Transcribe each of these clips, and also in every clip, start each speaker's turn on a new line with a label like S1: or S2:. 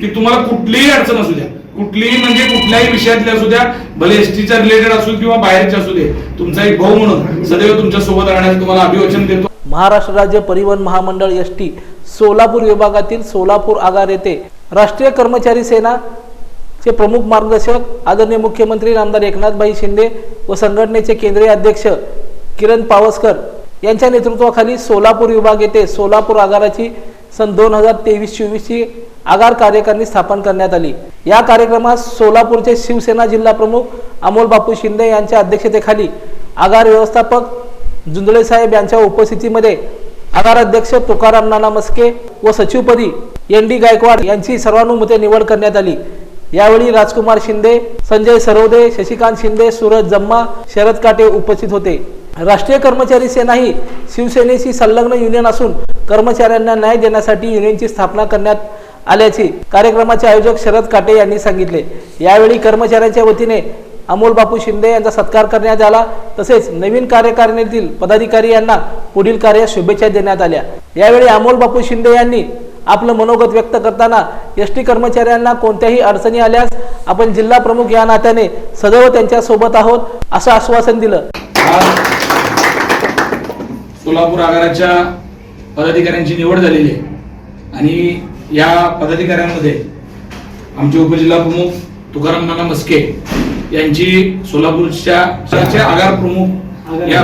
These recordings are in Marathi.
S1: की तुम्हाला कुठलीही अडचण असू द्या. कुठलीही म्हणजे कुठल्याही विषयातली असू द्या भले एसटीच्या रिलेटेड असू किंवा बाहेरचे असू दे तुमचा एक भाऊ म्हणून सदैव तुमच्यासोबत राहण्याचं तुम्हाला अभिवचन देतो.
S2: महाराष्ट्र राज्य परिवहन महामंडळ एस टी सोलापूर विभागातील सोलापूर आगार येथे राष्ट्रीय कर्मचारी सेना चे प्रमुख मार्गदर्शक आदरणीय मुख्यमंत्री रामदार एकनाथभाई शिंदे व संघटनेचे केंद्रीय अध्यक्ष किरण पावसकर यांच्या नेतृत्वाखाली सोलापूर विभाग येथे सोलापूर आगाराची सन दोन हजार तेवीस चोवीसची आगार कार्यकारिणी स्थापन करण्यात आली. या कार्यक्रमात सोलापूरचे शिवसेना जिल्हा प्रमुख अमोल बापू शिंदे यांच्या अध्यक्षतेखाली आगार व्यवस्थापक जुंदळे साहेब यांच्या उपस्थितीमध्ये आगार अध्यक्ष तुकाराम नाना मस्के व सचिवपदी एन डी गायकवाड यांची सर्वानुमते निवड करण्यात आली. यावेळी राजकुमार शिंदे संजय सरोदे शशिकांत शिंदे सूरज जम्मा शरद काटे उपस्थित होते. राष्ट्रीय कर्मचारी सेना ही शिवसेनेशी संलग्न युनियन असून कर्मचाऱ्यांना न्याय देण्यासाठी युनियनची स्थापना करण्यात आल्याचे कार्यक्रमाचे आयोजक शरद काटे यांनी सांगितले. यावेळी कर्मचाऱ्यांच्या वतीने अमोल बापू शिंदे यांचा सत्कार करण्यात आला. तसेच नवीन कार्यकारिणीतील पदाधिकारी यांना पुढील कार्यात शुभेच्छा देण्यात आल्या. यावेळी अमोल बापू शिंदे यांनी आपलं मनोगत व्यक्त करताना एस टी कर्मचाऱ्यांना कोणत्याही अडचणी आल्यास आपण जिल्हा प्रमुख या नात्याने सदैव त्यांच्यासोबत आहोत असं आश्वासन दिलं.
S1: सोलापूर आगाराच्या पदाधिकाऱ्यांची निवड झालेली आहे. आणि या पदाधिकाऱ्यांमध्ये आमचे उपजिल्हा प्रमुख तुकाराम नाना मस्के यांची सोलापूरच्या च्या आगार प्रमुख या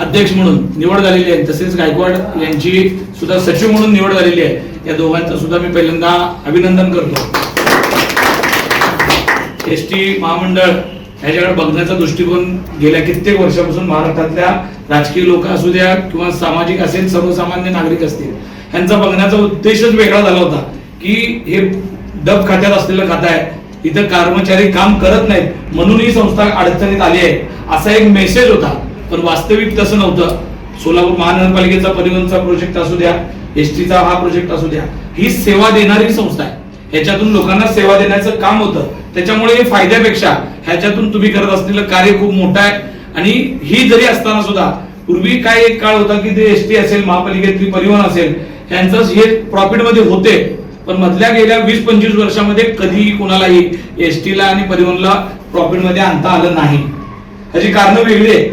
S1: अध्यक्ष म्हणून निवड झालेली आहे तसेच गायकवाड यांची सुद्धा सचिव म्हणून निवड झालेली आहे. या दोघांचं सुद्धा मी पहिल्यांदा अभिनंदन करतो. एस टी महामंडळ ह्याच्याकडे बघण्याचा दृष्टिकोन गेल्या कित्येक वर्षापासून महाराष्ट्रातल्या राजकीय लोक असू द्या किंवा सामाजिक असेल सर्वसामान्य नागरिक असतील ह्यांचा बघण्याचा उद्देशच वेगळा झाला होता की हे डब खात्यात असलेलं खातं आहे. इथं कर्मचारी काम करत नाहीत म्हणून ही संस्था अडचणीत आली आहे. असा एक मेसेज होता पण वास्तविक तसं नव्हतं. सोलापूर महानगरपालिकेचा परिवहनचा प्रोजेक्ट असू द्या एस टीचा हा प्रोजेक्ट असू द्या ही सेवा देणारी संस्था आहे. ह्याच्यातून लोकांना सेवा देण्याचं काम होतं. त्याच्यामुळे हे फायद्यापेक्षा ह्याच्यातून तुम्ही करत असलेलं कार्य खूप मोठं आहे. आणि ही जरी असताना सुद्धा पूर्वी काय एक काळ होता की ते एस टी असेल महापालिकेतली परिवहन असेल यांचं हे प्रॉफिटमध्ये होते. पण मधल्या गेल्या वीस पंचवीस वर्षामध्ये कधीही कोणालाही एस टीला आणि परिवहनला प्रॉफिटमध्ये आणता आलं नाही. ह्याची कारणं वेगळी आहे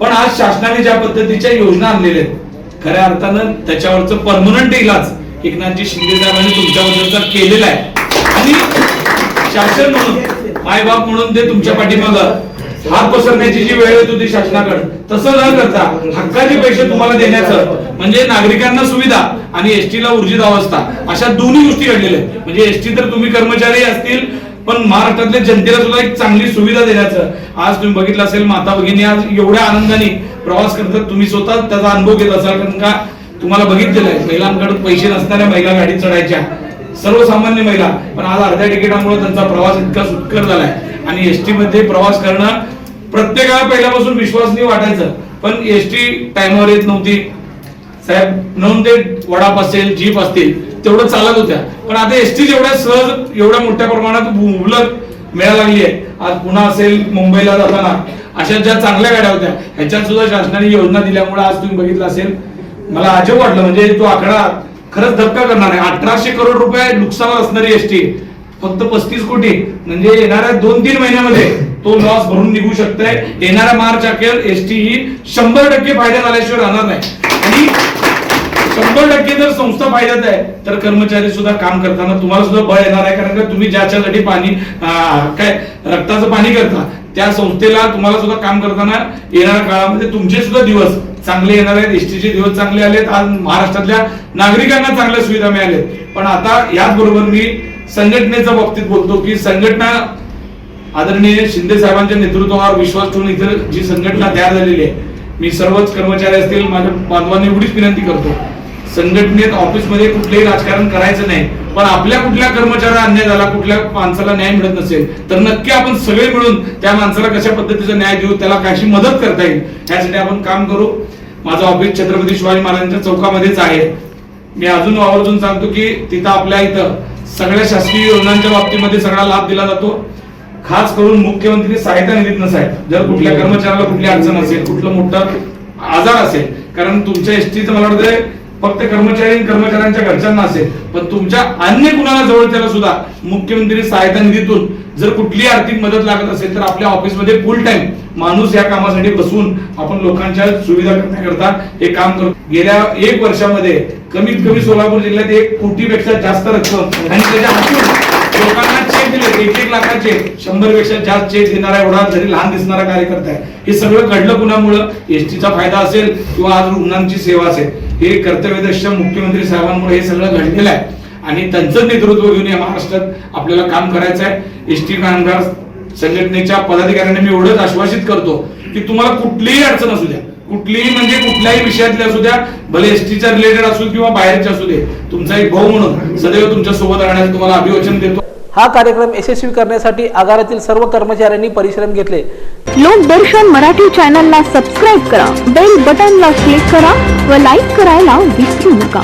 S1: पण आज शासनाने ज्या पद्धतीच्या योजना आणलेल्या आहेत खऱ्या अर्थानं त्याच्यावरचं परमनंट इलाज एकनाथजी शिंदे साहेबांनी तुमच्याबद्दलचा केलेला आहे. आणि शासन म्हणून मायबाप म्हणून ते तुमच्या पाठीमागं हात पसरण्याची जी वेळ येत होती शासनाकडे तसं न करता हक्काचे पैसे तुम्हाला देण्याचं म्हणजे नागरिकांना सुविधा आणि एसटीला ऊर्जित अवस्था अशा दोन्ही गोष्टी घडलेल्या आहेत. म्हणजे एसटी तर तुम्ही कर्मचारी असतील पण महाराष्ट्रातल्या जनतेला सुद्धा एक चांगली सुविधा देण्याचं. आज तुम्ही बघितलं असेल माता भगिनी आज एवढ्या आनंदाने प्रवास करतात तुम्ही स्वतः त्याचा अनुभव घेत असाल कारण का तुम्हाला बघितलेलं आहे महिलांकडे पैसे नसणाऱ्या महिला गाडीत चढायच्या. सर्वसामान्य महिला पण आज अर्ध्या तिकिटामुळे त्यांचा प्रवास इतका सुटकर झालाय. आणि एसटी मध्ये प्रवास करणं प्रत्येकाला पहिल्यापासून विश्वासनीय वाटायचं. पण एसटी टायमावर येत नव्हती. साहेब नोंद ते वडाप असेल जीप असतील तेवढं चालत होत्या. पण आता एसटी जेवढ्या सहज एवढ्या मोठ्या प्रमाणात मुबलक मिळायला लागली आहे. आज पुन्हा असेल मुंबईला जाताना. अशा ज्या चांगल्या गाड्या होत्या ह्याच्यात सुद्धा शासनाने योजना दिल्यामुळे आज तुम्ही बघितलं असेल. मला अजब वाटलं म्हणजे तो आकडा खरंच धक्का करणार आहे अठराशे करोड रुपये नुकसान असणारी एसटी फक्त पस्तीस कोटी. म्हणजे येणाऱ्या दोन तीन महिन्यामध्ये तो लॉस भरून निघू शकतोय. येणाऱ्या मार्च अखेर एसटी ही शंभर टक्के फायद्यात आल्याशिवाय राहणार नाही. आणि शंभर टक्के जर संस्था फायद्यात आहे तर कर्मचारी सुद्धा काम करताना तुम्हाला सुद्धा बळ येणार आहे. कारण का तुम्ही ज्याच्यासाठी पाणी काय रक्ताचं पाणी करता त्या संस्थेला तुम्हाला सुद्धा काम करताना येणाऱ्या काळामध्ये तुमचे सुद्धा दिवस चांगले येणार आहेत. एसटीचे दिवस चांगले आलेत. आज महाराष्ट्रातल्या नागरिकांना चांगल्या सुविधा मिळाल्यात पण आता याच बरोबर मी संघटनेच्या बाबतीत बोलतो की संघटना आदरणीय शिंदे साहेबांच्या नेतृत्वावर विश्वास ठेवून इथं जी संघटना तयार झालेली आहे मी सर्वच कर्मचारी असतील माझ्या बांधवांनी एवढीच विनंती करतो. संघटनेत ऑफिसमध्ये कुठलेही राजकारण करायचं नाही पण आपल्या कुठल्या कर्मचाऱ्याला अन्याय झाला कुठल्या माणसाला न्याय मिळत नसेल तर नक्की आपण सगळे मिळून त्या माणसाला कशा पद्धतीचा न्याय देऊ त्याला कशी मदत करता येईल यासाठी आपण काम करू. माझं ऑफिस छत्रपती शिवाजी महाराजांच्या चौकामध्येच आहे. मी अजून आवर्जून सांगतो की तिथं आपल्या इथं सगळ्या शासकीय योजनांच्या बाबतीमध्ये सगळा लाभ दिला जातो. खास करून मुख्यमंत्री सहायता निधीतनं साहेब जर कुठल्या कर्मचाऱ्याला कुठली अडचण असेल कुठलं मोठं आजार असेल कारण तुमच्या एसटीचं मला वाटतंय फक्त कर्मचारी आणि कर्मचाऱ्यांच्या घरच्यांना असेल पण तुमच्या अन्य कुणाला जवळ त्याला सुद्धा मुख्यमंत्री सहायता निधीतून जर कुठली आर्थिक मदत लागत असेल तर आपल्या ऑफिसमध्ये फुल टाइम माणूस या कामासाठी बसून आपण लोकांच्या सुविधा करण्याकरता हे काम करतो गेल्या एक वर्षामध्ये कमीत कमी सोलापूर जिल्ह्यात एक कोटीपेक्षा जास्त रक्कम आणि त्याच्या लोकांना चेक दिले एक एक लाखाचे शंभरपेक्षा जास्त चेक देणारा एवढा जरी लहान दिसणारा कार्यकर्ता आहे. हे सगळं घडलं कुणामुळं? एसटीचा फायदा असेल किंवा आज रुग्णांची सेवा असेल. हे कर्तव्यदक्ष मुख्यमंत्री साहेबांमुळे हे सगळं घडलेलं आहे. आणि त्यांचं नेतृत्व घेऊन या महाराष्ट्रात आपल्याला काम करायचं आहे. एसटी कामगार संघटनेच्या पदाधिकाऱ्यांना मी एवढंच आश्वासित करतो की तुम्हाला कुठलीही अडचण असू द्या. कुठलीही म्हणजे कुठल्याही विषयातली असू द्या भले एसटीच्या रिलेटेड असू किंवा बाहेरचे असू दे तुमचा एक भाऊ म्हणून सदैव तुमच्यासोबत राहण्याचं तुम्हाला अभिवचन देतो.
S2: हा कार्यक्रम यशस्वी करण्यासाठी आगारातील सर्व कर्मचाऱ्यांनी परिश्रम घेतले.
S3: लोकदर्शन मराठी चॅनलला सबस्क्राईब करा बेल बटनला क्लिक करा व लाईक करायला विसरू नका.